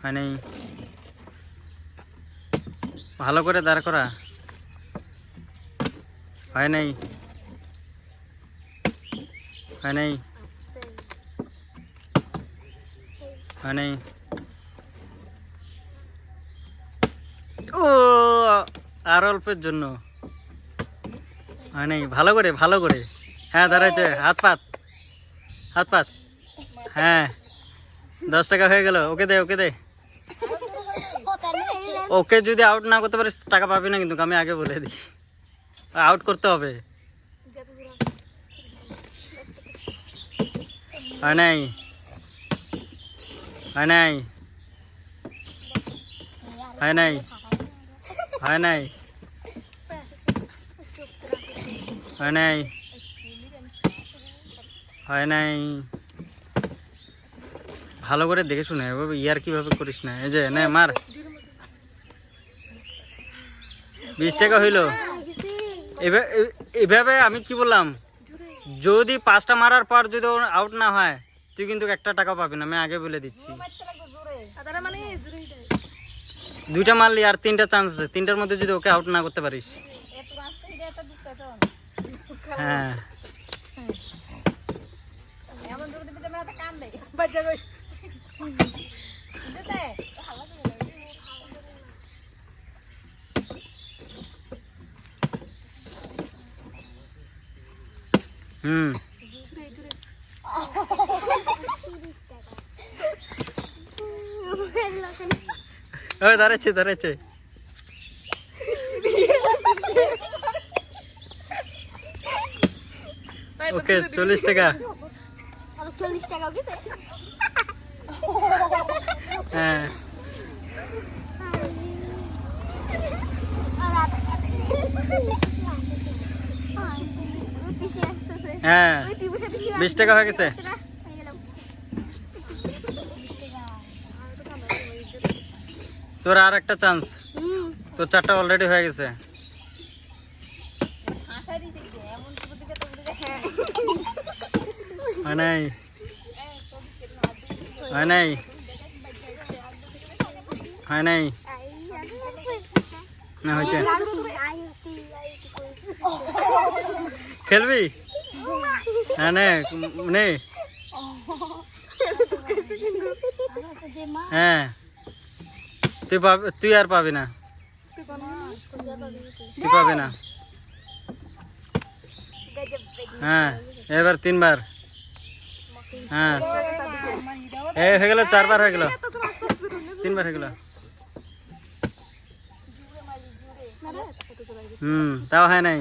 হয় নাই ভালো করে দাঁড় করা হয় নাই? হয় নাই? হয় নাই? ও, আর অল্পের জন্য। হয় নাই? ভালো করে ভালো করে। হ্যাঁ দাঁড়াইছে। হাত পাত। হাত পাত। হ্যাঁ। দশ টাকা হয়ে গেল। ওকে দে ওকে দে। ওকে যদি আউট না করতে পারিস, টাকা পাবি না কিন্তু, আমি আগে বলে দিই। আউট করতে হবে। হয় নাই? হয় নাই? হয় নাই? হয় নাই? হয় নাই? হয় নাই? ভালো করে দেখে শুনে ইয়ার কীভাবে করিস না। এই যে, নে, মার। বিশ টাকা হইল। এভা- এভাবে আমি কি বললাম? যদি পাঁচটা মারার পর যদি আউট না হয়, তুই কিন্তু একটা টাকা পাবি না, আমি আগে বলে দিচ্ছি। দুইটা মারলি আর তিনটা চান্স আছে। তিনটার মধ্যে যদি ওকে আউট না করতে পারিস। হ্যাঁ। হুম। ওই দাঁড়াচ্ছে দাঁড়াচ্ছে ওকে চল্লিশ টাকা। হ্যাঁ। হ্যাঁ বিশ টাকা হয়ে গেছে তোর আর একটা চান্স তোর চারটা অলরেডি হয়ে গেছে হয় নাই হয় নাই হয় নাই না হয়েছে খেলবি হ্যাঁ নে নে। হ্যাঁ। তুই পাবি, তুই আর পাবি না। তুই পাবি না। হ্যাঁ এবার তিনবার। হ্যাঁ। এ, হয়ে গেল, চারবার হয়ে গেল। তিনবার হয়ে গেল। হুম, তাও হয় নাই।